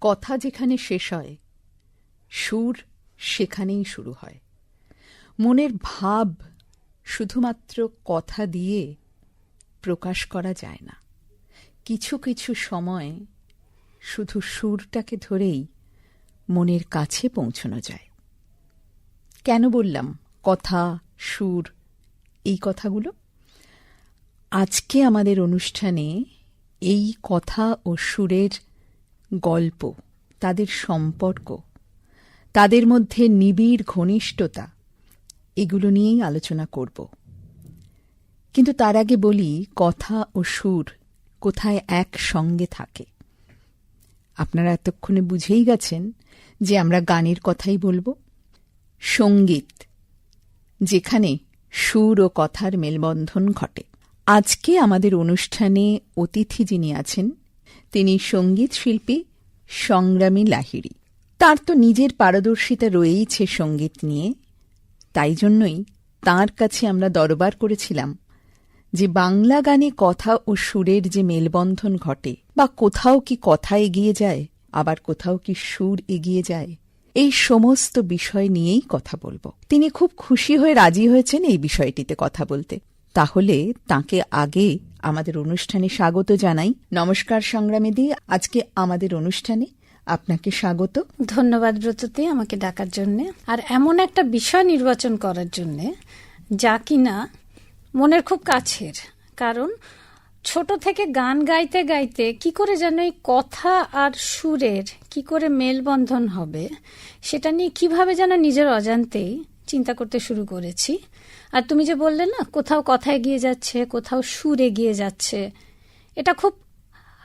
কথা যেখানে শেষ হয়, সুর সেখানেই শুরু হয়। মনের ভাব শুধুমাত্র কথা দিয়ে প্রকাশ করা যায় না। কিছু কিছু সময় শুধু সুরটাকে ধরেই মনের কাছে পৌঁছানো যায়। কেন বললাম কথা, সুর, এই কথাগুলো? আজকে আমাদের অনুষ্ঠানে এই কথা ও সুরের গল্প, তাদের সম্পর্ক, তাদের মধ্যে নিবিড় ঘনিষ্ঠতা, এগুলো নিয়েই আলোচনা করব। কিন্তু তার আগে বলি, কথা ও সুর কোথায় এক সঙ্গে থাকে। আপনারা এতক্ষণে বুঝেই গেছেন যে আমরা গানের কথাই বলব। সংগীত, যেখানে সুর ও কথার মেলবন্ধন ঘটে। আজকে আমাদের অনুষ্ঠানে অতিথি যিনি আছেন তিনি সংগীত শিল্পী সংগ্রামী লাহিড়ী। তার তো নিজের পারদর্শিতা রয়েইছে সংগীত নিয়ে। তাই জন্যই তার কাছে আমরা দরবার করেছিলাম যে বাংলা গানে কথা ও সুরের যে মেলবন্ধন ঘটে, বা কোথাও কি কথা এগিয়ে যায়, আবার কোথাও কি সুর এগিয়ে যায়, এই সমস্ত বিষয় নিয়েই কথা বলব। তিনি খুব খুশি হয়ে রাজি হয়েছেন এই বিষয়টিতে কথা বলতে। তাহলে তাকে আগে আমাদের অনুষ্ঠানে স্বাগত জানাই। নমস্কার সংগ্রামীদি আজকে আমাদের অনুষ্ঠানে আপনাকে স্বাগত। ধন্যবাদ ব্রততে আমাকে ডাকার জন্য। আর এমন একটা বিষয় নির্বাচন করার জন্য, যা কিনা মনের খুব কাছের। কারণ ছোট থেকে গান গাইতে গাইতে কি করে যেন এই কথা আর সুরের কি করে মেলবন্ধন হবে, সেটা নিয়ে কীভাবে যেন নিজের অজান্তেই চিন্তা করতে শুরু করেছি। আর তুমি যে বললে না, কোথাও কথায় গিয়ে যাচ্ছে, কোথাও সুর এগিয়ে যাচ্ছে, এটা খুব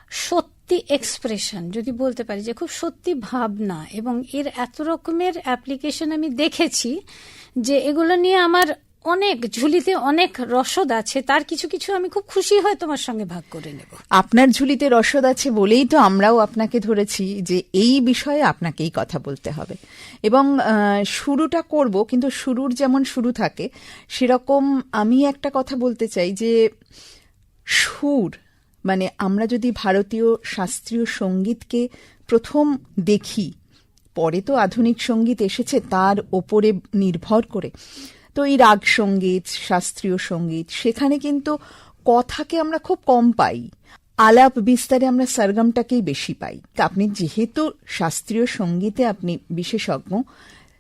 সত্যি এক্সপ্রেশন যদি বলতে পারি যে খুব সত্যি ভাবনা। এবং এর এত রকমের অ্যাপ্লিকেশন আমি দেখেছি যে এগুলো নিয়ে আমার অনেক ঝুলিতে অনেক রসদ আছে, তার কিছু কিছু আমি খুব খুশি হয় তোমার সঙ্গে ভাগ করে নেব। আপনার ঝুলিতে রসদ আছে বলেই তো আমরাও আপনাকে ধরেছি যে এই বিষয়ে আপনাকেই কথা বলতে হবে। এবং শুরুটা করব, কিন্তু শুরুর যেমন শুরু থাকে, সেরকম আমি একটা কথা বলতে চাই যে সুর মানে আমরা যদি ভারতীয় শাস্ত্রীয় সঙ্গীতকে প্রথম দেখি, পরে তো আধুনিক সংগীত এসেছে, তার ওপরে নির্ভর করে। তো এই রাগ সংগীত, শাস্ত্রীয় সংগীত, সেখানে কিন্তু কথাকে আমরা খুব কম পাই। আলাপ বিস্তারে আমরা সরগমটাকেই বেশি পাই। আপনি যেহেতু শাস্ত্রীয় সঙ্গীতে আপনি বিশেষজ্ঞ,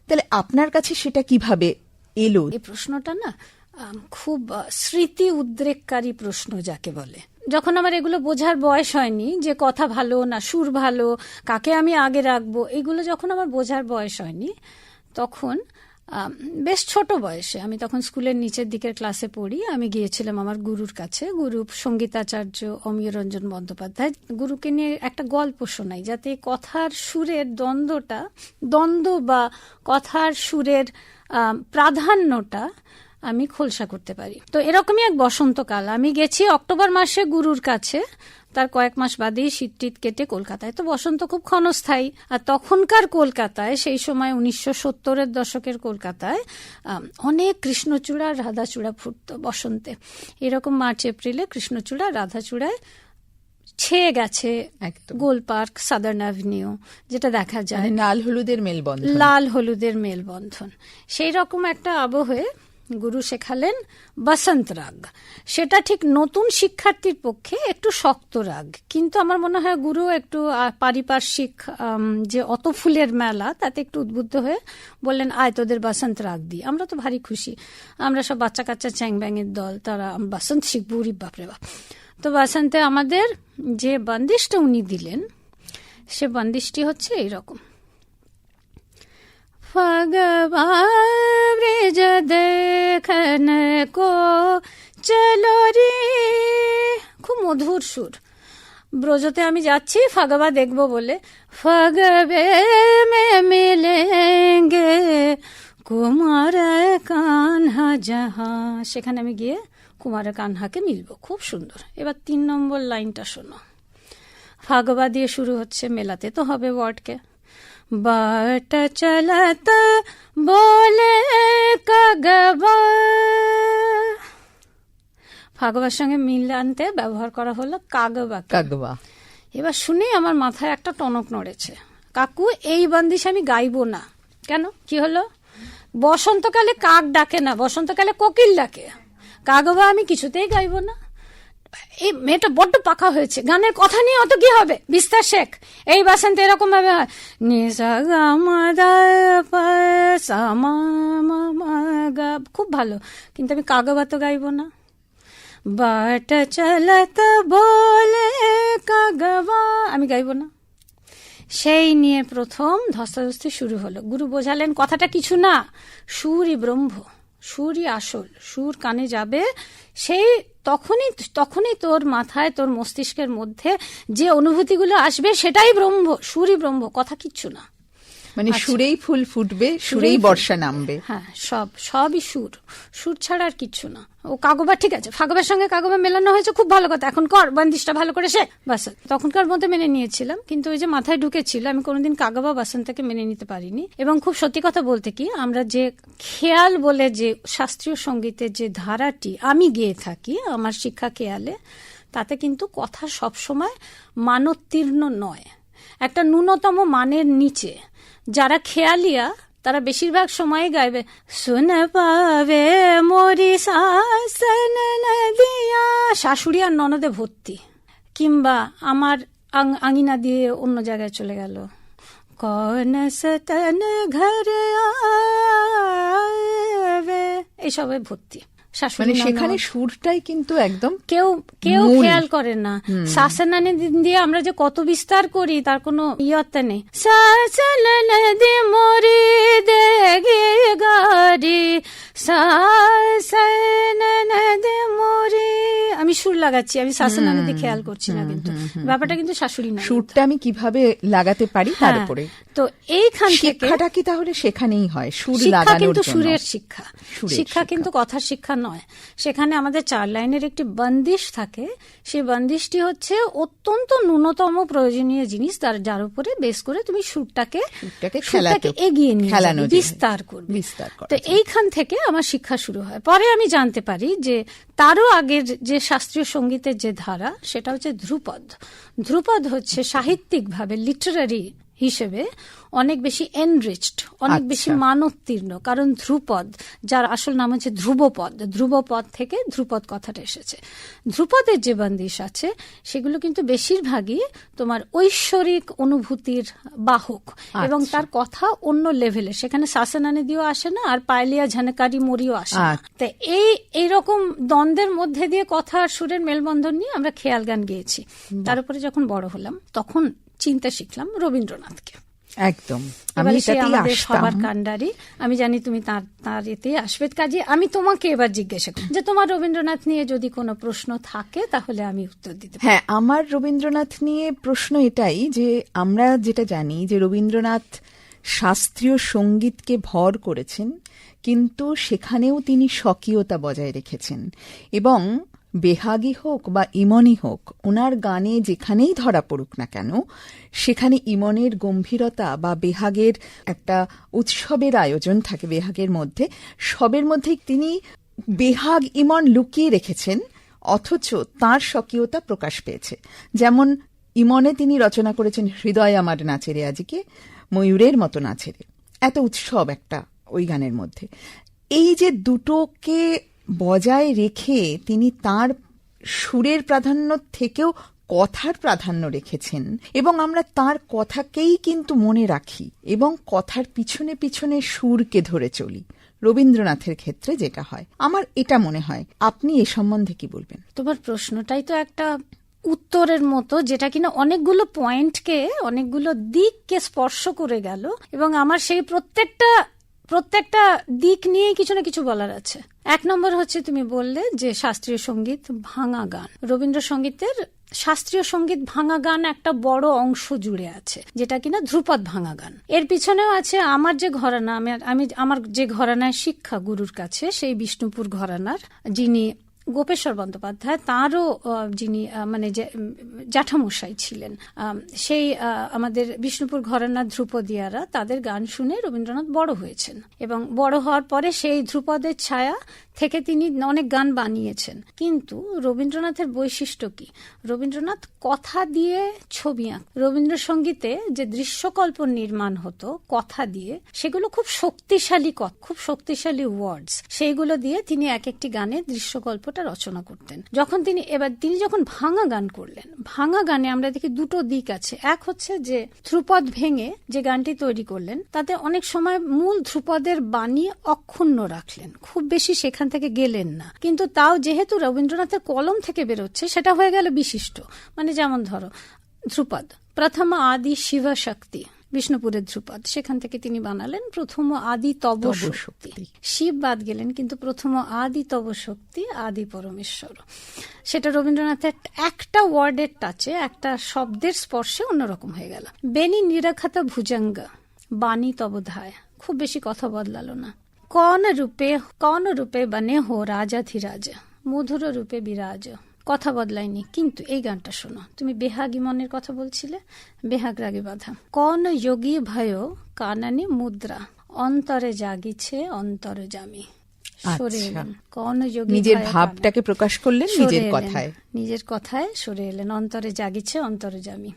তাহলে আপনার কাছে সেটা কীভাবে এলো? এই প্রশ্নটা না খুব স্মৃতি উদ্রেককারী প্রশ্ন যাকে বলে। যখন আমার এগুলো বোঝার বয়স হয়নি, যে কথা ভালো না সুর ভালো, কাকে আমি আগে রাখব, এগুলো যখন আমার বোঝার বয়স হয়নি, তখন বেশ ছোট বয়সে। আমি তখন স্কুলের নিচের দিকের ক্লাসে পড়ি। আমি গিয়েছিলাম আমার গুরুর কাছে। গুরু সঙ্গীতাচার্য অমিয়রঞ্জন বন্দ্যোপাধ্যায়। গুরুকে নিয়ে একটা গল্প শোনাই, যাতে কথার সুরের দ্বন্দ্বটা, দ্বন্দ্ব বা কথার সুরের প্রাধান্যটা আমি খোলসা করতে পারি। তো এরকমই এক বসন্তকাল। আমি গেছি অক্টোবর মাসে গুরুর কাছে। তার কয়েক মাস বাদেই শীত টিট কেটে কলকাতায়। তো বসন্ত খুব ক্ষণস্থায়ী। আর তখনকার কলকাতায় সেই সময় উনিশশো সত্তরের দশকের কলকাতায় অনেক কৃষ্ণচূড়া রাধাচূড়া ফুটত বসন্তে। এরকম মার্চ এপ্রিলে কৃষ্ণচূড়া রাধাচূড়ায় ছেয়ে গেছে গোল পার্ক সাদার্ন অ্যাভিনিউ যেটা দেখা যায়। মানে লাল হলুদের মেলবন্ধন। লাল হলুদের মেলবন্ধন। সেই রকম একটা আবহে গুরু শেখালেন বসন্ত রাগ। সেটা ঠিক নতুন শিক্ষার্থীর পক্ষে একটু শক্ত রাগ। কিন্তু আমার মনে হয় গুরু একটু পারিপার্শ্বিক যে অত ফুলের মেলা, তাতে একটু উদ্বুদ্ধ হয়ে বললেন, আয়, তোদের বসন্ত রাগ দিই আমরা তো ভারী খুশি। আমরা সব বাচ্চা কাচ্চা চ্যাং ব্যাঙের দল, তারা বসন্ত শিখব উরি বাপরে বাপ। তো বসন্তে আমাদের যে বন্দিশটা উনি দিলেন, সে বন্দিশটি হচ্ছে এইরকম फगवा ब्रिज देखन को চলো রে খুব মধুর সুর ব্রজতে আমি যাচ্ছি ফাগবা দেখব বলে ফাগবে মে মিলেঙ্গে কুমার কানহা যাহা সেখানে আমি গিয়ে কুমার কানহাকে মিলব খুব সুন্দর এবার তিন নম্বর লাইনটা শোনো ফাগবা দিয়ে শুরু হচ্ছে মেলাতে তো হবে ওয়ার্ডকে बाट चलत बोले কাগবা ফাগবার সঙ্গে মিল আনতে ব্যবহার করা হলো কাগবা কাগবা এবার শুনে আমার মাথায় একটা টনক নড়েছে কাকু এই বন্দিশ আমি গাইবো না কেন কি হলো বসন্তকালে কাক ডাকে না বসন্তকালে কোকিল ডাকে কাগবা আমি কিছুতেই গাইবো না এই মেয়েটা বড্ড পাকা হয়েছে। গানের কথা নিয়ে অত কি হবে? বিস্তার শেখ, এই বাসন্ত এরকম ভাবে খুব ভালো। কিন্তু আমি কাগবা তো গাইবো না। বাট চলত বলে কাগবা আমি গাইবো না। সেই নিয়ে প্রথম ধস্তাধস্তি শুরু হলো। গুরু বোঝালেন, কথাটা কিছু না। সুরই ব্রহ্ম। সুরই আসল সুর কানে যাবে। সেই তখনই তখনই তোর মাথায় তোর মস্তিষ্কের মধ্যে যে অনুভূতিগুলো আসবে সেটাই ব্রহ্ম সুরই ব্রহ্ম কথা কিচ্ছু না। মানে সুরেই ফুল ফুটবে সুরেই বর্ষা নামবে। হ্যাঁ সব সবই সুর। সুর ছাড়া আর কিচ্ছু না। ও কাগবা ঠিক আছে। ফাগবার সঙ্গে কাগবা মেলানো হয়েছে, খুব ভালো কথা। এখন কর, বান্দিশটা ভালো করে সে। বাস, তখনকার মধ্যে মেনে নিয়েছিলাম। কিন্তু ওই যে মাথায় ঢুকেছিল, আমি কোনোদিন কাগবা বাসন্তকে মেনে নিতে পারিনি। এবং খুব সত্যি কথা বলতে কি, আমরা যে খেয়াল বলে যে শাস্ত্রীয় সঙ্গীতের যে ধারাটি আমি গেয়ে থাকি, আমার শিক্ষা খেয়ালে, তাতে কিন্তু কথা সবসময় মানোত্তীর্ণ নয়। একটা ন্যূনতম মানের নিচে। যারা খেয়ালিয়া তারা বেশিরভাগ সময় গাইবে, শুনে পাবে মরি নদিয়া। শাশুড়ি আর ননদে ভর্তি। কিংবা আমার আঙিনা দিয়ে অন্য জায়গায় চলে গেল। কন ঘর এইসবে ভর্তি। মানে সেখানে সুরটাই কিন্তু একদম কেউ কেউ খেয়াল করে না। শাসনানে দিয়ে আমরা যে কত বিস্তার করি তার কোনো ইয়ত্তা নেই। মরি মরি। আমি সুর লাগাচ্ছি আমি শাসনানে দিয়ে খেয়াল করছি না কিন্তু। ব্যাপারটা কিন্তু শাশুড়ি না সুরটা আমি কীভাবে লাগাতে পারি তার হ্যাঁ, উপরে। তো এইখান থেকে শিক্ষাটা কি তাহলে সেখানেই হয়? সুর শিক্ষা লাগানোর কিন্তু সুরের শিক্ষা শিক্ষা। কিন্তু কথার শিক্ষা নয়। সেখানে আমাদের চার লাইনের একটি বন্দিশ থাকে। সেই বন্দিশটি হচ্ছে অত্যন্ত ন্যূনতম প্রয়োজনীয় জিনিস। তার যার উপরে বেস করে তুমি সুরটাকে সুরটাকে এগিয়ে নিয়ে। বিস্তার করবে। তো এইখান থেকে আমার শিক্ষা শুরু হয়। পরে আমি জানতে পারি যে তারও আগের যে শাস্ত্রীয় সঙ্গীতের যে ধারা সেটা হচ্ছে ধ্রুপদ। ধ্রুপদ হচ্ছে সাহিত্যিকভাবে লিটারারি হিসেবে অনেক বেশি এনরিচড অনেক বেশি আচ্ছা। মানোত্তীর্ণ কারণ ধ্রুপদ যার আসল নাম হচ্ছে ধ্রুবপদ ধ্রুবপদ থেকে ধ্রুপদ কথাটা এসেছে ধ্রুপদের যে বন্দিশ আছে সেগুলো কিন্তু বেশিরভাগই তোমার ঐশ্বরিক অনুভূতির বাহক এবং আচ্ছা। তার কথা অন্য লেভেলে সেখানে শাসনানে দিয়েও আসে না আর পায়লিয়া ঝানকারি মরিও আসে না আচ্ছা। তো এই এইরকম দ্বন্দ্বের মধ্যে দিয়ে কথা আর সুরের মেলবন্ধন নিয়ে আমরা খেয়াল গান গেয়েছি তার উপরে যখন বড় হলাম তখন চিন্তা শিখলাম রবীন্দ্রনাথকে। একদম। আমি সবার কাণ্ডারি। আমি জানি তুমি তার তার এতে আসবে। কাজে আমি তোমাকে এবার জিজ্ঞাসা করি যে তোমার রবীন্দ্রনাথ নিয়ে যদি কোনো প্রশ্ন থাকে তাহলে আমি উত্তর দিতে হ্যাঁ আমার রবীন্দ্রনাথ নিয়ে প্রশ্ন এটাই যে আমরা যেটা জানি যে রবীন্দ্রনাথ শাস্ত্রীয় সঙ্গীতকে ভর করেছেন কিন্তু সেখানেও তিনি স্বকীয়তা বজায় রেখেছেন। এবং বেহাগী হোক বা ইমনই হোক ওনার গানে যেখানেই ধরা পড়ুক না কেন, সেখানে ইমনের গম্ভীরতা বা বেহাগের একটা উৎসবের আয়োজন থাকে বেহাগের মধ্যে। সবের মধ্যেই তিনি বেহাগ ইমন লুকিয়ে রেখেছেন, অথচ তার স্বকীয়তা প্রকাশ পেয়েছে। যেমন ইমনে তিনি রচনা করেছেন, হৃদয় আমার নাচেরে আজিকে, ময়ূরের মতো নাচেরে এত উৎসব একটা ওই গানের মধ্যে। এই যে দুটোকে বজায় রেখে তিনি তার সুরের প্রাধান্য থেকেও কথার প্রাধান্য রেখেছেন। এবং আমরা তার কথাকেই কিন্তু মনে রাখি এবং কথার পিছনে পিছনে সুরকে ধরে চলি। রবীন্দ্রনাথের ক্ষেত্রে যেটা হয়। আমার এটা মনে হয়। আপনি এ সম্বন্ধে কি বলবেন? তোমার প্রশ্নটাই তো একটা উত্তরের মতো, যেটা কিনা অনেকগুলো পয়েন্টকে, অনেকগুলো দিককে স্পর্শ করে গেল এবং আমার সেই প্রত্যেকটা প্রত্যেকটা দিক নিয়ে কিছু না কিছু বলার আছে। এক নম্বর হচ্ছে তুমি বললে যে শাস্ত্রীয় সংগীত ভাঙা গান। রবীন্দ্রসঙ্গীতের শাস্ত্রীয় সংগীত ভাঙা গান একটা বড় অংশ জুড়ে আছে, যেটা কিনা ধ্রুপদ ভাঙা গান। এর পিছনেও আছে আমার যে ঘরানা, আমি আমি আমার যে ঘরানায় শিক্ষা গুরুর কাছে, সেই বিষ্ণুপুর ঘরানার যিনি গোপেশ্বর বন্দ্যোপাধ্যায়, তাঁরও যিনি মানে জ্যাঠামশাই ছিলেন সেই আমাদের বিষ্ণুপুর ঘরানার ধ্রুপদিয়ারা তাদের গান শুনে রবীন্দ্রনাথ বড় হয়েছেন। এবং বড় হওয়ার পরে সেই ধ্রুপদের ছায়া থেকে তিনি অনেক গান বানিয়েছেন। কিন্তু রবীন্দ্রনাথের বৈশিষ্ট্য কি? রবীন্দ্রনাথ কথা দিয়ে ছবি আঁক রবীন্দ্রসঙ্গীতে যে দৃশ্যকল্প নির্মাণ হতো, কথা দিয়ে, সেগুলো খুব শক্তিশালী খুব শক্তিশালী ওয়ার্ডস সেইগুলো দিয়ে তিনি এক একটি গানে দৃশ্যকল্পটা রচনা করতেন। যখন তিনি এবার তিনি যখন ভাঙা গান করলেন, ভাঙা গানে আমরা দেখি দুটো দিক আছে। এক হচ্ছে যে ধ্রুপদ ভেঙে যে গানটি তৈরি করলেন, তাতে অনেক সময় মূল ধ্রুপদের বাণী অক্ষুণ্ণ রাখলেন। খুব বেশি সেখান থেকে গেলেন না। কিন্তু তাও যেহেতু রবীন্দ্রনাথের কলম থেকে বেরোচ্ছে সেটা হয়ে গেল বিশিষ্ট। মানে যেমন ধরো ধ্রুপদ। প্রথম আদি শিব শক্তি বিষ্ণুপুরের ধ্রুপদ। সেখান থেকে তিনি বানালেন প্রথম আদি তব শক্তি। শিব বাদ গেলেন কিন্তু প্রথম আদি তব শক্তি আদি পরমেশ্বর। সেটা রবীন্দ্রনাথের একটা ওয়ার্ডের টাচে একটা শব্দের স্পর্শে অন্যরকম হয়ে গেল। বেনি নিরাখাত ভুজঙ্গ বাণী তবধায়। খুব বেশি কথা বদলালো না। কন রূপে কন রূপে বনে হো রাজাধিরাজ মধুর রূপে বিরাজ কথা বদলায়নি কিন্তু এই গানটা শোনো। তুমি বেহাগী মনের কথা বলছিলে বেহাগ রাগে বাধা। কন যোগী ভয় কানানি মুদ্রা। অন্তরে জাগিছে অন্তরে জামি। আচ্ছা। এলেন। কন যোগী নিজের ভাবটাকে প্রকাশ করলেন নিজের। কথায়। নিজের কথায় সরে এলেন। অন্তরে জাগিছে অন্তরে জামি।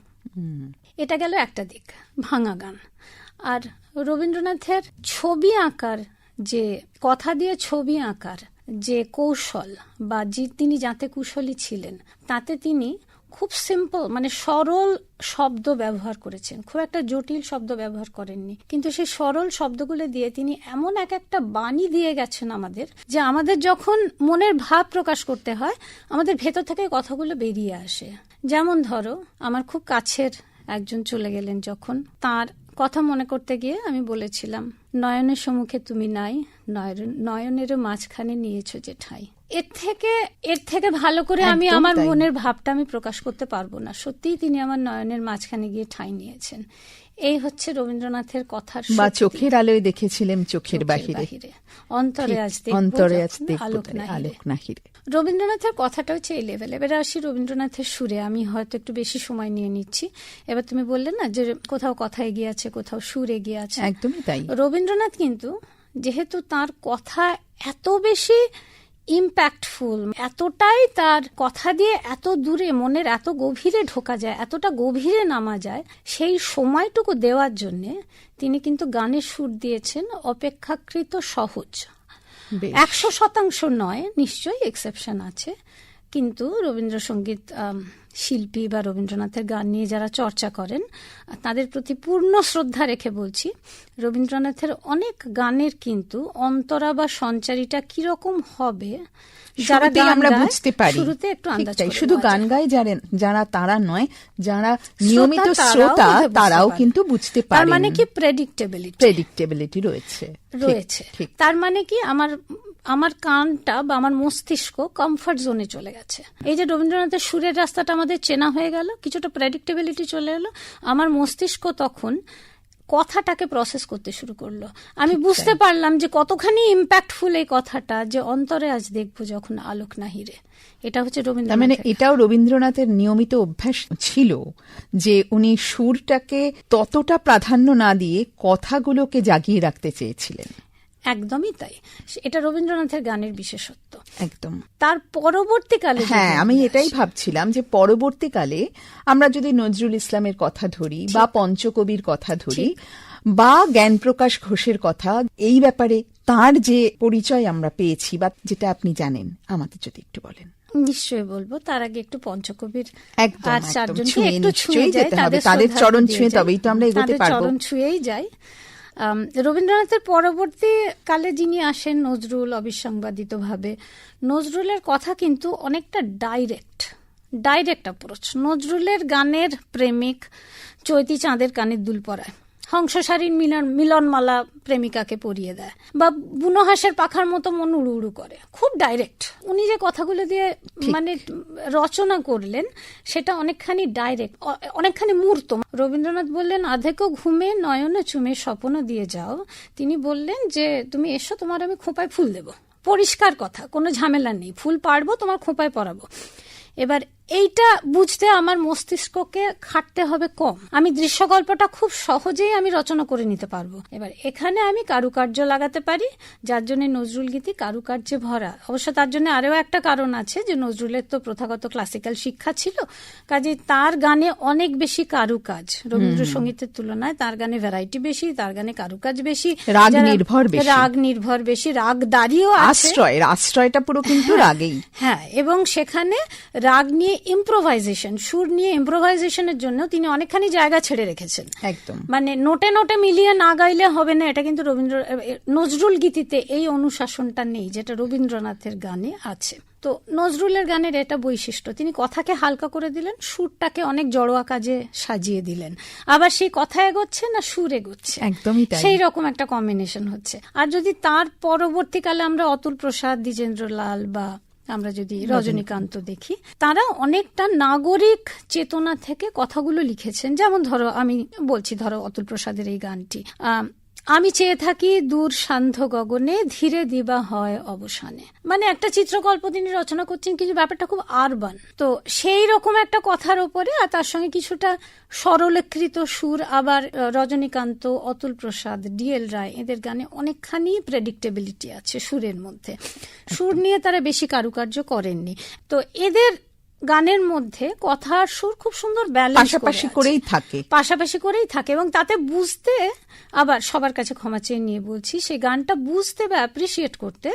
এটা গেল একটা দিক ভাঙা গান। আর রবীন্দ্রনাথের ছবি আঁকার যে কথা দিয়ে ছবি আঁকার যে কৌশল বা যে তিনি যাতে কুশলী ছিলেন, তাতে তিনি খুব সিম্পল মানে সরল শব্দ ব্যবহার করেছেন। খুব একটা জটিল শব্দ ব্যবহার করেননি। কিন্তু সেই সরল শব্দগুলো দিয়ে তিনি এমন এক একটা বাণী দিয়ে গেছেন আমাদের, যে আমাদের যখন মনের ভাব প্রকাশ করতে হয়, আমাদের ভেতর থেকে কথাগুলো বেরিয়ে আসে। যেমন ধরো, আমার খুব কাছের একজন চলে গেলেন যখন, তার কথা মনে করতে গিয়ে আমি বলেছিলাম নয়নের সম্মুখে তুমি নাই নয়ন- নয়নেরও মাঝখানে নিয়েছো যে ঠাই এর থেকে এর থেকে ভালো করে আমি আমার মনের ভাবটা আমি প্রকাশ করতে পারব না। সত্যিই তিনি আমার নয়নের মাঝখানে গিয়ে ঠাই নিয়েছেন। এই হচ্ছে রবীন্দ্রনাথের কথার বা চোখের আলোয় দেখেছিলেন চোখের বাহিরে। বাহিরে। অন্তরে আজ অন্তরে আজ আলোক নাহিরে। রবীন্দ্রনাথের কথাটা হচ্ছে এই লেভেল এবারে আসি রবীন্দ্রনাথের সুরে। আমি হয়তো একটু বেশি সময় নিয়ে নিচ্ছি। এবার তুমি বললে না যে কোথাও কথা এগিয়ে আছে কোথাও সুর এগিয়ে আছে। একদমই তাই। রবীন্দ্রনাথ কিন্তু যেহেতু তার কথা এত বেশি ইম্প্যাক্টফুল এতটাই তার কথা দিয়ে এত দূরে মনের এত গভীরে ঢোকা যায় এতটা গভীরে নামা যায় সেই সময়টুকু দেওয়ার জন্যে তিনি কিন্তু গানের সুর দিয়েছেন অপেক্ষাকৃত সহজ। একশো শতাংশ নয় নিশ্চয়ই এক্সেপশন আছে। কিন্তু রবীন্দ্রসঙ্গীত শিল্পী বা রবীন্দ্রনাথের গান নিয়ে যারা চর্চা করেন তাদের প্রতি পূর্ণ শ্রদ্ধা রেখে বলছি রবীন্দ্রনাথের অনেক গানের কিন্তু অন্তরা বা সঞ্চারীটা কীরকম হবে যারা আমরা বুঝতে পারি। শুরুতে একটু আন্দাজ শুধু গান। গায় যারা যারা তারা নয় যারা নিয়মিত শ্রোতা তারাও কিন্তু বুঝতে তার মানে কি প্রেডিক্টেবিলিটি প্রেডিক্টেবিলিটি রয়েছে। রয়েছে। তার মানে কি আমার আমার কানটা বা আমার মস্তিষ্ক কমফর্ট জোনে চলে গেছে। এই যে রবীন্দ্রনাথের সুরের রাস্তাটা আমাদের চেনা হয়ে গেল কিছুটা প্রেডিক্টেবিলিটি চলে এলো। আমার মস্তিষ্ক তখন কথাটাকে প্রসেস করতে শুরু করল। আমি বুঝতে পারলাম যে কতখানি ইম্প্যাক্টফুল এই কথাটা যে অন্তরে আজ দেখব যখন আলোক নাহিরে। এটা হচ্ছে তার মানে রবীন্দ্রনাথ এটাও রবীন্দ্রনাথের নিয়মিত অভ্যাস ছিল যে উনি সুরটাকে ততটা প্রাধান্য না দিয়ে কথাগুলোকে জাগিয়ে রাখতে চেয়েছিলেন। একদমই তাই এটা রবীন্দ্রনাথের গানের বিশেষত্ব একদম তার পরবর্তীকালে হ্যাঁ আমি এটাই ভাবছিলাম যে পরবর্তীকালে আমরা যদি নজরুল ইসলামের কথা ধরি বা পঞ্চকবির কথা ধরি বা জ্ঞানপ্রকাশ ঘোষের কথা এই ব্যাপারে তার যে পরিচয় আমরা পেয়েছি বা যেটা আপনি জানেন আমাদের যদি একটু বলেন নিশ্চয়ই বলব তার আগে একটু পঞ্চকবির আর। চারজনকে একটু ছুঁয়ে। তাদের চরণ ছুঁয়ে। তবেই তো আমরা এগোতে পারব। চরণ ছুঁয়েই যাই আম, রবীন্দ্রনাথের পরবর্তী কালে যিনি আসেন নজরুল অবিসংবাদিত ভাবে নজরুলের কথা কিন্তু অনেকটা ডাইরেক্ট ডাইরেক্ট অ্যাপ্রোচ নজরুলের গানের প্রেমিক চৈতি চাঁদের কানের দুল পরায় হংসসারীর মিলন মিলনমালা প্রেমিকাকে পরিয়ে দেয় বা বুনোহাসের পাখার মতো মন উড়ু উড়ু করে। খুব ডাইরেক্ট উনি যে কথাগুলো দিয়ে মানে রচনা করলেন সেটা অনেকখানি ডাইরেক্ট অনেকখানি মূর্ত। রবীন্দ্রনাথ বললেন আধেকো ঘুমে নয়নে চুমে স্বপ্ন দিয়ে যাও। তিনি বললেন যে তুমি এসো তোমার আমি খোঁপায় ফুল দেব। পরিষ্কার কথা কোনো ঝামেলা নেই। ফুল পারব তোমার খোঁপায় পরাবো এবার এইটা বুঝতে আমার মস্তিষ্ককে খাটতে হবে কম। আমি দৃশ্যকল্পটা খুব সহজেই আমি রচনা করে নিতে পারব। এবার এখানে আমি কারুকার্য লাগাতে পারি যার জন্য নজরুল গীতি কারুকার্যে ভরা। অবশ্য তার জন্য আরও একটা কারণ আছে যে নজরুলের তো প্রথাগত ক্লাসিক্যাল শিক্ষা ছিল কাজে তার গানে অনেক বেশি কারুকাজ। রবীন্দ্রসঙ্গীতের তুলনায় তার গানে ভ্যারাইটি বেশি তার গানে কারুকাজ বেশি রাগ নির্ভর বেশি। রাগ নির্ভর বেশি রাগ দাঁড়িয়েও আশ্রয় আশ্রয়টা পুরো কিন্তু রাগেই। হ্যাঁ এবং সেখানে রাগ নিয়ে ইম্প্রোভাইজেশন সুর নিয়ে ইম্প্রোভাইজেশনের জন্য তিনি অনেকখানি জায়গা ছেড়ে রেখেছেন। একদম। মানে নোটে নোটে মিলিয়ে না গাইলে হবে না এটা কিন্তু রবীন্দ্র নজরুল গীতিতে এই অনুশাসনটা নেই যেটা রবীন্দ্রনাথের গানে আছে। তো নজরুলের গানের এটা বৈশিষ্ট্য তিনি কথাকে হালকা করে দিলেন সুরটাকে অনেক জড়োয়া কাজে সাজিয়ে দিলেন। আবার সেই কথা এগোচ্ছে না সুর এগোচ্ছে। একদমই সেই রকম একটা কম্বিনেশন হচ্ছে। আর যদি তার পরবর্তীকালে আমরা অতুল প্রসাদ দ্বিজেন্দ্রলাল বা আমরা যদি রজনীকান্ত দেখি তারা অনেকটা নাগরিক চেতনা থেকে কথাগুলো লিখেছেন। যেমন ধরো আমি বলছি ধরো অতুল প্রসাদের এই গানটি। আম, চেয়ে থাকি দূর সান্ধ্য গগনে ধীরে দিবা হয় অবসানে। মানে একটা চিত্রকল্প তিনি রচনা করছেন কিন্তু ব্যাপারটা খুব আরবান। তো সেই রকম একটা কথার ওপরে আর তার সঙ্গে কিছুটা সরলীকৃত সুর আবার রজনীকান্ত অতুল প্রসাদ ডিএল রায় এদের গানে অনেকখানি প্রেডিক্টেবিলিটি আছে সুরের মধ্যে। সুর নিয়ে তারা বেশি কারুকার্য করেননি। তো এদের গানের মধ্যে কথা আর সুর খুব সুন্দর ব্যালেন্স পাশাপাশি করেই থাকে। পাশাপাশি করেই থাকে এবং তাতে বুঝতে আবার সবার কাছে ক্ষমা চেয়ে নিয়ে বলছি সেই গানটা বুঝতে বা অ্যাপ্রিসিয়েট করতে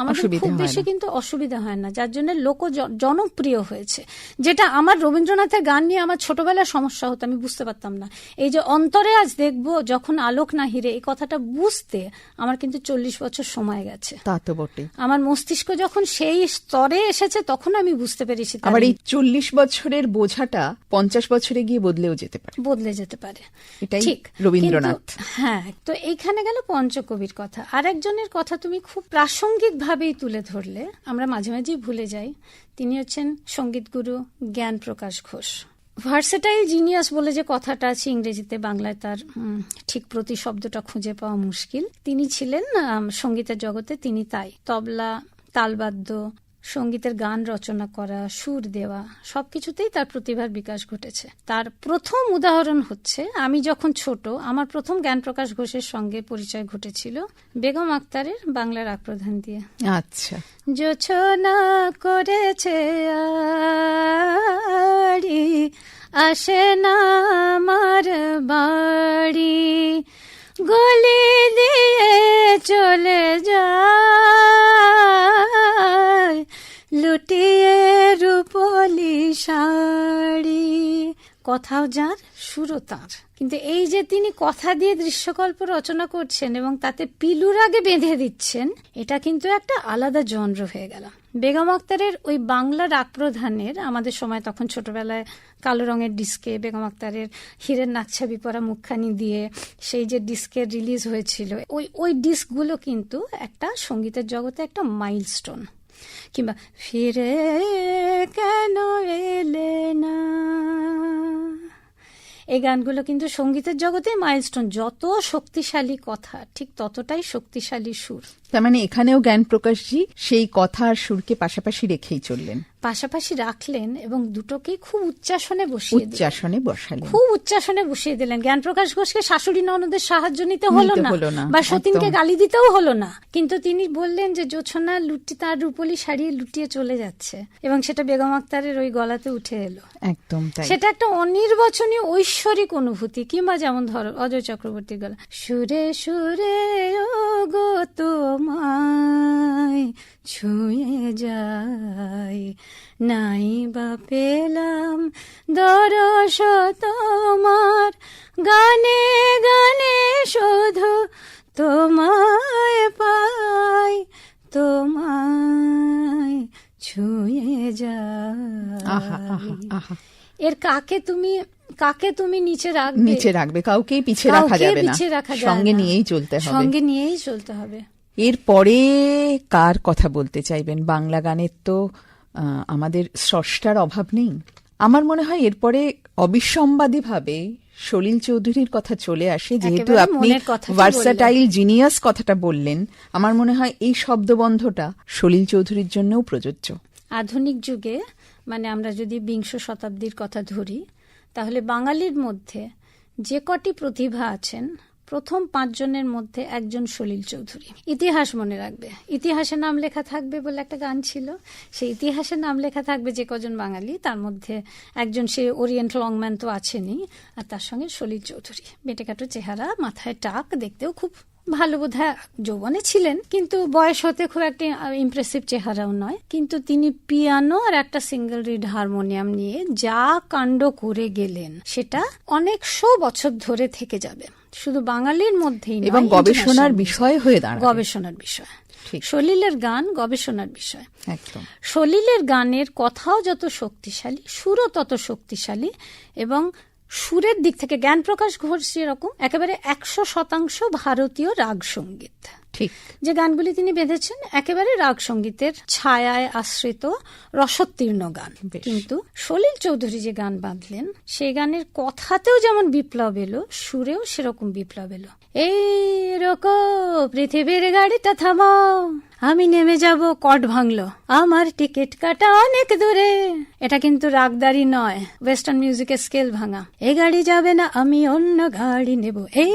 আমাদের খুব বেশি কিন্তু অসুবিধা হয় না যার জন্য লোক জনপ্রিয় হয়েছে। যেটা আমার রবীন্দ্রনাথের গান নিয়ে আমার ছোটবেলায় সমস্যা হতো আমি বুঝতে পারতাম না। এই যে অন্তরে আজ দেখব যখন আলোক না হিরে এই কথাটা বুঝতে আমার কিন্তু চল্লিশ বছর সময় গেছে। তা তো বটে আমার মস্তিষ্ক যখন সেই স্তরে এসেছে তখন আমি বুঝতে পেরেছি আবার এই চল্লিশ বছরের বোঝাটা পঞ্চাশ বছরে গিয়ে বদলেও যেতে পারে। বদলে যেতে পারে। এটাই ঠিক। রবীন্দ্রনাথ। হ্যাঁ তো এইখানে গেল পঞ্চকবির কথা। আর একজনের কথা তুমি খুব প্রাসঙ্গিক ভাবেই তুলে ধরলে। আমরা মাঝে মাঝেই ভুলে যাই। তিনি হচ্ছেন সংগীত গুরু জ্ঞান প্রকাশ ঘোষ। ভার্সেটাইল জিনিয়াস বলে যে কথাটা আছে ইংরেজিতে বাংলায় তার ঠিক প্রতি শব্দটা খুঁজে পাওয়া মুশকিল। তিনি ছিলেন সঙ্গীতের জগতে তিনি তাই। তবলা তালবাদ্য সঙ্গীতের গান রচনা করা সুর দেওয়া সবকিছুতেই তার প্রতিভার বিকাশ ঘটেছে। তার প্রথম উদাহরণ হচ্ছে আমি যখন ছোট আমার প্রথম জ্ঞান প্রকাশ ঘোষের সঙ্গে পরিচয় ঘটেছিল বেগম আক্তারের বাংলার আক্রধান দিয়ে। আচ্ছা। যোছনা করেছে আড়ি আসে না আমার বাড়ি গলি দিয়ে চলে যায়। লুটিয়ে রূপলি শাড়ি। কথাও যার, সুরও তার। কিন্তু এই যে তিনি কথা দিয়ে দৃশ্যকল্প রচনা করছেন এবং তাতে পিলুর আগে বেঁধে দিচ্ছেন, এটা কিন্তু একটা আলাদা জনর হয়ে গেল। বেগম আক্তারের ওই বাংলা রাগ প্রধানের, আমাদের সময় তখন ছোটবেলায় কালো রঙের ডিস্কে বেগম আক্তারের হীরের নাকছাবি পরা মুখখানি দিয়ে সেই যে ডিস্কের রিলিজ হয়েছিল, ওই ওই ডিস্কগুলো কিন্তু একটা সঙ্গীতের জগতে একটা মাইলস্টোন। কিংবা ফিরে কেন এলে না? এই গানগুলো কিন্তু সঙ্গীতের জগতে মাইলস্টোন যত শক্তিশালী কথা, ঠিক ততটাই শক্তিশালী সুর। তার মানে এখানেও জ্ঞান প্রকাশজি সেই কথা আর সুরকে পাশাপাশি রেখেই চললেন। পাশাপাশি রাখলেন এবং দুটোকে খুব উচ্চাসনে বসিয়ে উচ্চাসনে বসালেন। খুব উচ্চাসনে বসিয়ে দিলেন। জ্ঞান প্রকাশ ঘোষকে শাশুড়ি ননদের সাহায্য নিতে হলো না বা সতীনকে গালি দিতেও হলো না। কিন্তু তিনি বললেন যে জোছনা লুটি তার রূপলি সারিয়ে লুটিয়ে চলে যাচ্ছে। এবং সেটা বেগম আক্তারের ওই গলাতে উঠে এলো। একদম সেটা একটা অনির্বাচনীয় ঐশ্বরিক অনুভূতি কিংবা যেমন ধরো অজয় চক্রবর্তীর গলা সুরে সুরে ও গো তোমায় ছুঁয়ে যাই। নাই বা পেলাম দরস তোমার। গানে গানে শুধু তোমায় পাই তোমায় ছুঁয়ে যাই। এর কাকে তুমি কাকে তুমি নিচে রাখবে? নিচে রাখবে কাউকেই পিছিয়ে রাখা যাবে না। সঙ্গে নিয়েই চলতে হবে। সঙ্গে নিয়েই চলতে হবে। এরপরে কার কথা বলতে চাইবেন? বাংলা গানের তো আমাদের স্রষ্টার অভাব নেই। আমার মনে হয় এরপরে অবিসম্বাদী ভাবে সলিল চৌধুরীর কথা চলে আসে যেহেতু আপনি কথাটা ভার্সাটাইল জিনিয়াস কথাটা বললেন। আমার মনে হয় এই শব্দবন্ধটা সলিল চৌধুরীর জন্যও প্রযোজ্য। আধুনিক যুগে মানে আমরা যদি বিংশ শতাব্দীর কথা ধরি তাহলে বাঙালির মধ্যে যে কটি প্রতিভা আছেন প্রথম পাঁচজনের মধ্যে একজন সলিল চৌধুরী। ইতিহাস মনে রাখবে। ইতিহাসে নাম লেখা থাকবে বলে একটা গান ছিল। সেই ইতিহাসে নাম লেখা থাকবে যে কজন বাঙালি, তার মধ্যে একজন সে ওরিয়েন্ট লংম্যান তো আছেনি আর তার সঙ্গে সলিল চৌধুরী। বেটেকাটো চেহারা, মাথায় টাক, দেখতেও খুব ভালো বোধ যৌবনে ছিলেন কিন্তু বয়স হতে খুব একটা ইমপ্রেসিভ চেহারাও নয়। কিন্তু তিনি পিয়ানো আর একটা সিঙ্গেল রিড হারমোনিয়াম নিয়ে যা কাণ্ড করে গেলেন সেটা অনেকশো বছর ধরে থেকে যাবে। শুধু বাঙালির মধ্যেই এবং গবেষণার বিষয় হয়ে দাঁড়াবে। গবেষণার বিষয়। ঠিক। সলিলের গান গবেষণার বিষয়। সলিলের গানের কথাও যত শক্তিশালী সুরও তত শক্তিশালী এবং সুরের দিক থেকে জ্ঞান প্রকাশ ঘোষ যেরকম একেবারে একশো শতাংশ ভারতীয় রাগ সংগীত। ঠিক। যে গানগুলি তিনি বেঁধেছেন একেবারে রাগ সঙ্গীতের ছায়ায় আশ্রিত রসোত্তীর্ণ গান। কিন্তু সলিল চৌধুরী যে গান বাঁধলেন সেই গানের কথাতেও যেমন বিপ্লব এলো সুরেও সেরকম বিপ্লব এলো। এই রকো পৃথিবীর গাড়িটা থামাও। আমি নেমে যাব কট ভাঙলো। আমার টিকিট কাটা অনেক দূরে। এটা কিন্তু রাগদারি নয় ওয়েস্টার্ন মিউজিকের স্কেল ভাঙা। এই গাড়ি যাবে না আমি অন্য গাড়ি নেব। এই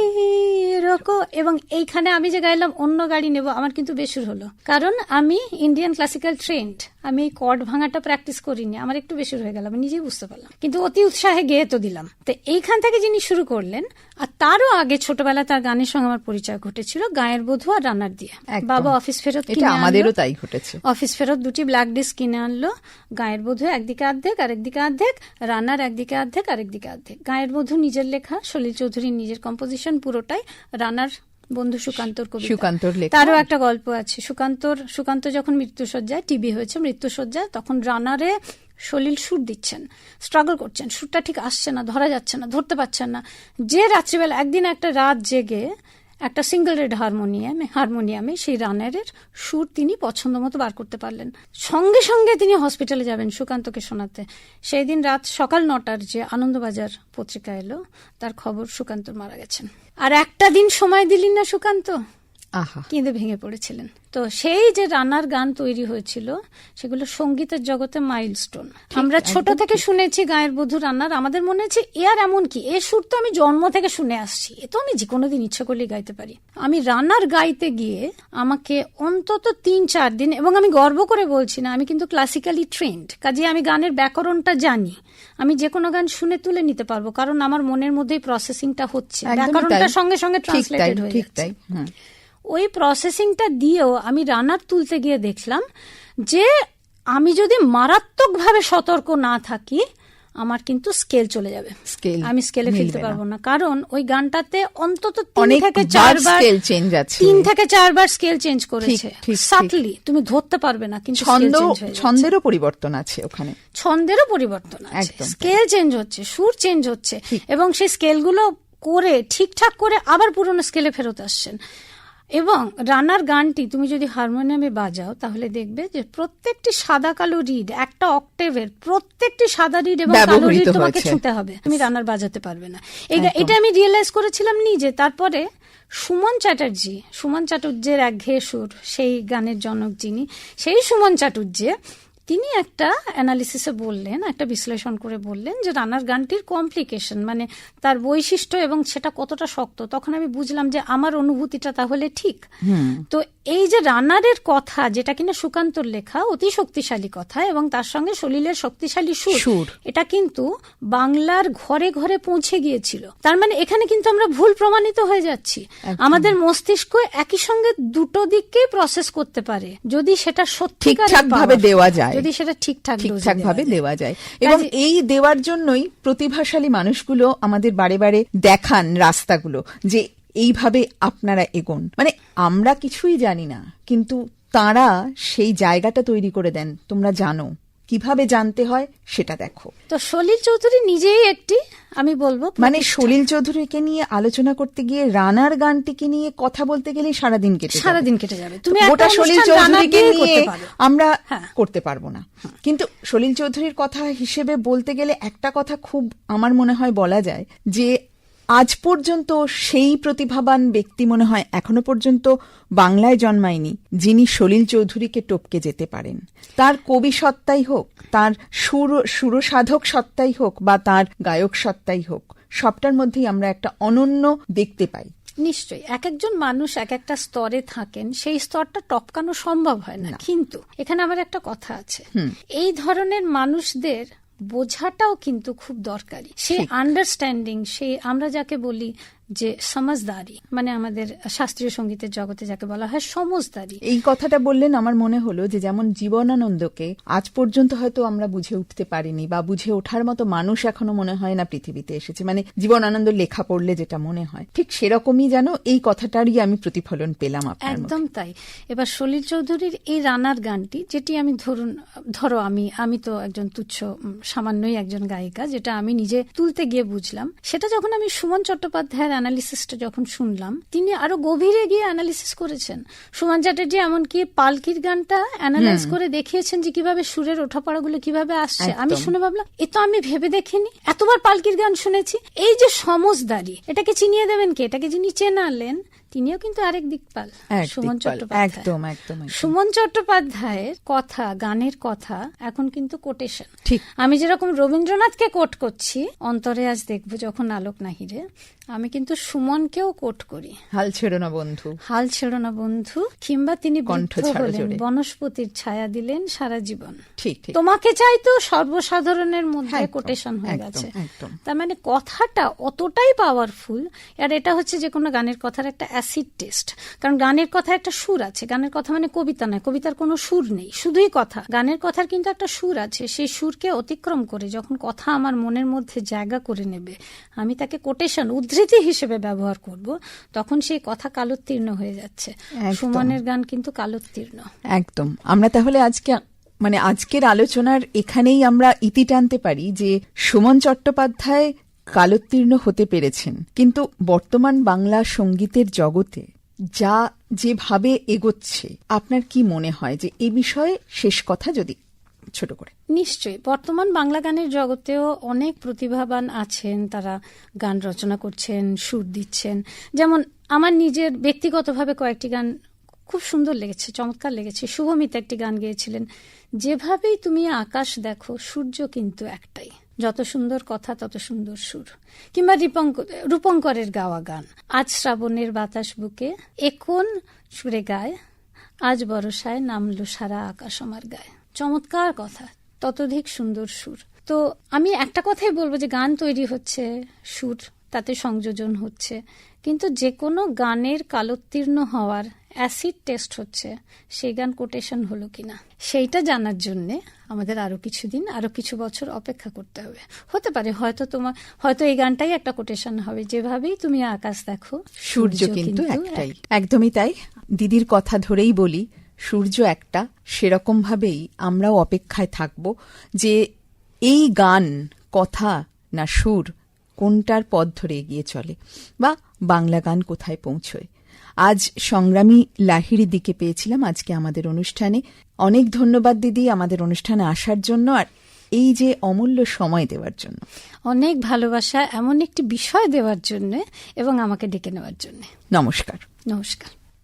রকো এবং এইখানে আমি যে গাইলাম অন্য গাড়ি নেব আমার কিন্তু বেসুর হলো। কারণ আমি ইন্ডিয়ান ক্লাসিক্যাল ট্রেন্ড আমি এই কর্ড ভাঙাটা প্র্যাকটিস করিনি আমার একটু বেসুর হয়ে গেল আমি নিজেই বুঝতে পারলাম। কিন্তু অতি উৎসাহে গেয়ে তো দিলাম। তো এইখান থেকে যিনি শুরু করলেন আর তারও আগে ছোটবেলায় তার গানের সঙ্গে আমার পরিচয় ঘটেছিল গায়ের বধূ আর রান্নার দিয়ে। বাবা অফিস ফেরত এটা আমাদেরও তাই ঘটেছে। অফিস ফেরত দুটি ব্ল্যাক ডিস্ক কিনে আনলো। গায়ের বধূ একদিকে অর্ধেক আরেকদিকে অর্ধেক রান্নার একদিকে অর্ধেক আরেকদিকে অর্ধেক গায়ের বধূ নিজের লেখা সলিল চৌধুরীর নিজের কম্পোজিশন পুরোটাই রানার বন্ধু সুকান্তর কবিতা। সুকান্তর তারও একটা গল্প আছে। সুকান্তর সুকান্ত যখন মৃত্যুসজ্জায় টিবি হয়েছে মৃত্যুসজ্জায় তখন রানারে সলিল সুর দিচ্ছেন। স্ট্রাগল করছেন। সুরটা ঠিক আসছে না ধরা যাচ্ছে না ধরতে পারছেন না। যে রাত্রিবেলা একদিন একটা রাত জেগে একটা সিঙ্গল রেড হারমোনিয়ামে হারমোনিয়ামে সেই রানারের সুর তিনি পছন্দ মতো বার করতে পারলেন। সঙ্গে সঙ্গে তিনি হসপিটালে যাবেন সুকান্তকে শোনাতে। সেই দিন রাত সকাল নটার যে আনন্দবাজার পত্রিকা এলো, তার খবর সুকান্ত মারা গেছেন। আর একটা দিন সময় দিলেন না সুকান্ত? কেঁদে ভেঙে পড়েছিলেন। তো সেই যে রানার গান তৈরি হয়েছিল সেগুলো সঙ্গীতের জগতে মাইলস্টোন আমরা ছোট থেকে শুনেছি গায়ের বধূ রান্নার আমাদের মনে হচ্ছে এ আর এমন কি? এ সুর তো আমি জন্ম থেকে শুনে আসছি। এ তো আমি যে কোনো দিন ইচ্ছা করলেই গাইতে পারি। আমি রান্নার গাইতে গিয়ে আমাকে অন্তত তিন চার দিন এবং আমি গর্ব করে বলছি না আমি কিন্তু ক্লাসিক্যালি ট্রেন্ড কাজে আমি গানের ব্যাকরণটা জানি। আমি যে কোনো গান শুনে তুলে নিতে পারব কারণ আমার মনের মধ্যেই প্রসেসিংটা হচ্ছে। ব্যাকরণটা সঙ্গে সঙ্গে ট্রান্সলেটেড হয়ে যাচ্ছে। তাই হুম। ওই প্রসেসিংটা দিয়েও আমি রানার তুলতে গিয়ে দেখলাম যে আমি যদি মারাত্মকভাবে সতর্ক না থাকি আমার কিন্তু স্কেল চলে যাবে। Scale আমি স্কেলে ফেলতে পারব না। কারণ ওই গানটাতে অন্তত তিন থেকে চারবার scale change আছে। তিন থেকে চারবার স্কেল চেঞ্জ করেছে। সাটলি তুমি ধরতে পারবে না কিন্তু ছন্দ। ছন্দেরও পরিবর্তন আছে ওখানে। ছন্দেরও পরিবর্তন আছে। স্কেল চেঞ্জ হচ্ছে সুর চেঞ্জ হচ্ছে এবং সেই স্কেলগুলো করে ঠিকঠাক করে আবার পুরোনো স্কেলে ফেরত আসছেন। এবং রানার গানটি তুমি যদি হারমোনিয়ামে বাজাও তাহলে দেখবে যে প্রত্যেকটি সাদা কালো রিড একটা অক্টেভের প্রত্যেকটি সাদা রিড এবং কালো রিড তোমাকে ছুঁতে হবে। তুমি রানার বাজাতে পারবে না। এটা আমি রিয়েলাইজ করেছিলাম নিজে। তারপরে সুমন চ্যাটার্জি সুমন চাটুর্যের একঘেয়ে সুর সেই গানের জনক যিনি সেই সুমন চাটুর্যে তিনি একটা অ্যানালিসিসে বললেন একটা বিশ্লেষণ করে বললেন যে রানার গানটির কমপ্লিকেশন মানে তার বৈশিষ্ট্য এবং সেটা কতটা শক্ত। তখন আমি বুঝলাম যে আমার অনুভূতিটা তাহলে ঠিক। তো এই যে রানারের কথা যেটা কিনা সুকান্তর লেখা অতি শক্তিশালী কথা এবং তার সঙ্গে সলিলের শক্তিশালী সুর। এটা কিন্তু বাংলার ঘরে ঘরে পৌঁছে গিয়েছিল। তার মানে এখানে কিন্তু আমরা ভুল প্রমাণিত হয়ে যাচ্ছি। আমাদের মস্তিষ্ক একই সঙ্গে দুটো দিককেই প্রসেস করতে পারে। যদি সেটা ঠিকঠাক ভাবে দেওয়া যায় যদি সেটা ঠিকঠাক ঠিকঠাক ভাবে দেওয়া যায়। এবং এই দেওয়ার জন্যই প্রতিভাশালী মানুষগুলো আমাদের বারে বারে দেখান রাস্তাগুলো যে এইভাবে আপনারা এগোন। মানে আমরা কিছুই জানি না কিন্তু তারা সেই জায়গাটা তৈরি করে দেন তোমরা জানো। কীভাবে জানতে হয় সেটা দেখো। তো সলিল চৌধুরী নিজেই একটি আমি বলব মানে সলিল চৌধুরীকে নিয়ে আলোচনা করতে গিয়ে রানার গানটিকে নিয়ে কথা বলতে গেলে সারাদিন কেটে সারাদিন কেটে যাবে। তুমি একটা সলিল চৌধুরীকে নিয়ে আমরা হ্যাঁ। করতে পারব না। কিন্তু সলিল চৌধুরীর কথা হিসেবে বলতে গেলে একটা কথা খুব আমার মনে হয় বলা যায় যে আজ পর্যন্ত সেই প্রতিভাবান ব্যক্তি মনে হয় এখনও পর্যন্ত বাংলায় জন্মায়নি যিনি সলিল চৌধুরীকে টপকে যেতে পারেন। তার কবি সত্তাই হোক তার সুর সুরসাধক সত্তাই হোক বা তার গায়ক সত্তাই হোক সবটার মধ্যেই আমরা একটা অনন্য দেখতে পাই। নিশ্চয়ই এক একজন মানুষ এক একটা স্তরে থাকেন সেই স্তরটা টপকানো সম্ভব হয় না। কিন্তু এখানে আমার একটা কথা আছে। এই ধরনের মানুষদের বোঝাটাও কিন্তু খুব দরকারি। সেই আন্ডারস্ট্যান্ডিং সেই আমরা যাকে বলি যে সমাজদারি মানে আমাদের শাস্ত্রীয় সঙ্গীতের জগতে যাকে বলা হয় সমাজদারি এই কথাটা বললেন আমার মনে হলো যে যেমন জীবনানন্দকে আজ পর্যন্ত হয়তো আমরা বুঝে উঠতে পারিনি বা বুঝে ওঠার মতো মানুষ এখনও মনে হয় না পৃথিবীতে এসেছে। মানে জীবনানন্দ লেখা পড়লে যেটা মনে হয় ঠিক সেরকমই যেন এই কথাটারই আমি প্রতিফলন পেলাম আপনার একদম তাই। এবার সলিল চৌধুরীর এই রানার গানটি যেটি আমি ধরুন ধরো আমি আমি তো একজন তুচ্ছ সামান্যই একজন গায়িকা যেটা আমি নিজে তুলতে গিয়ে বুঝলাম সেটা যখন আমি সুমন চট্টোপাধ্যায়ের অ্যানালিসিসটা যখন শুনলাম তিনি আরও গভীরে গিয়ে অ্যানালিসিস করেছেন। সুমান চ্যাটার্জি এমনকি পালকির গানটা অ্যানালাইজ করে দেখিয়েছেন যে কীভাবে সুরের ওঠাপড়াগুলো কীভাবে আসছে। আমি শুনে ভাবলাম এ তো আমি ভেবে দেখিনি। এতবার পালকির গান শুনেছি। এই যে সমজদারি এটাকে চিনিয়ে দেবেন কে? এটাকে যিনি চেনালেন তিনিও কিন্তু আরেক দিকপাল সুমন চট্টোপাধ্যায়। একদম একদম। সুমন চট্টোপাধ্যায়ের কথা গানের কথা এখন কিন্তু কোটেশন। ঠিক। আমি যেরকম রবীন্দ্রনাথকে কোট করছি অন্তরে আজ দেখব যখন আলোক নাহিরে আমি কিন্তু সুমনকেও কোট করি। হাল ছেড়ো না বন্ধু। হাল ছেড়ো না বন্ধু কিংবা তিনি কণ্ঠ হলেন বনস্পতির ছায়া দিলেন সারা জীবন। ঠিক ঠিক। তোমাকে চাই তো সর্বসাধারণের মধ্যে কোটেশন হয়ে গেছে। তার মানে কথাটা অতটাই পাওয়ারফুল আর এটা হচ্ছে যে কোনো গানের কথার একটা অ্যাসিড টেস্ট কারণ গানের কথা একটা সুর আছে। গানের কথা মানে কবিতা নয়। কবিতার কোনো সুর নেই। শুধুই কথা। গানের কথার কিন্তু একটা সুর আছে। সেই সুরকে অতিক্রম করে যখন কথা আমার মনের মধ্যে জায়গা করে নেবে আমি তাকে কোটেশন উদ্ধৃতি হিসেবে ব্যবহার করব তখন সেই কথা কালোত্তীর্ণ হয়ে যাচ্ছে। সুমনের গান কিন্তু কালোত্তীর্ণ। একদম। আমরা তাহলে আজকে মানে আজকের আলোচনার এখানেই আমরা ইতি টানতে পারি যে সুমন চট্টোপাধ্যায় কালোত্তীর্ণ হতে পেরেছেন। কিন্তু বর্তমান বাংলা সঙ্গীতের জগতে যা যেভাবে এগোচ্ছে, আপনার কি মনে হয় যে এ বিষয়ে শেষ কথা যদি ছোট করে? নিশ্চয়ই। বর্তমান বাংলা গানের জগতেও অনেক প্রতিভাবান আছেন, তারা গান রচনা করছেন, সুর দিচ্ছেন। যেমন আমার নিজের ব্যক্তিগতভাবে কয়েকটি গান খুব সুন্দর লেগেছে, চমৎকার লেগেছে। শুভমিত একটি গান গেয়েছিলেন, যেভাবেই তুমি আকাশ দেখো, সূর্য কিন্তু একটাই। যত সুন্দর কথা, তত সুন্দর সুর। কিংবা রিপঙ্ক- রূপঙ্করের গাওয়া গান। আজ শ্রাবণের বাতাস বুকে এখন সুরে গায়? আজ বরসায় নামলো সারা আকাশ আমার গায়ে। চমৎকার কথা, ততধিক সুন্দর সুর। তো আমি একটা কথাই বলব যে গান তৈরি হচ্ছে সুর। তাতে সংযোজন হচ্ছে। কিন্তু যে কোনো গানের কালোত্তীর্ণ হওয়ার অ্যাসিড টেস্ট হচ্ছে। সেই গান কোটেশন হলো কিনা? সেইটা জানার জন্যে আমাদের আরও কিছুদিন আরও কিছু বছর অপেক্ষা করতে হবে। হতে পারে হয়তো তোমার হয়তো এই গানটাই একটা কোটেশন হবে। যেভাবেই তুমি আকাশ দেখো সূর্য কিন্তু একটাই। একদমই তাই। দিদির কথা ধরেই বলি সূর্য একটা সেরকম ভাবেই আমরাও অপেক্ষায় থাকব যে এই গান কথা না সুর কোনটার পথ ধরে এগিয়ে চলে বা বাংলা গান কোথায় পৌঁছয়। আজ সংগ্রামী লাহিড়ি দিকে পেয়েছিলাম আজকে আমাদের অনুষ্ঠানে। অনেক ধন্যবাদ দিদি আমাদের অনুষ্ঠানে আসার জন্য আর এই যে অমূল্য সময় দেওয়ার জন্য। অনেক ভালোবাসা এমন একটি বিষয় দেওয়ার জন্য এবং আমাকে ডেকে নেওয়ার জন্য। নমস্কার। নমস্কার।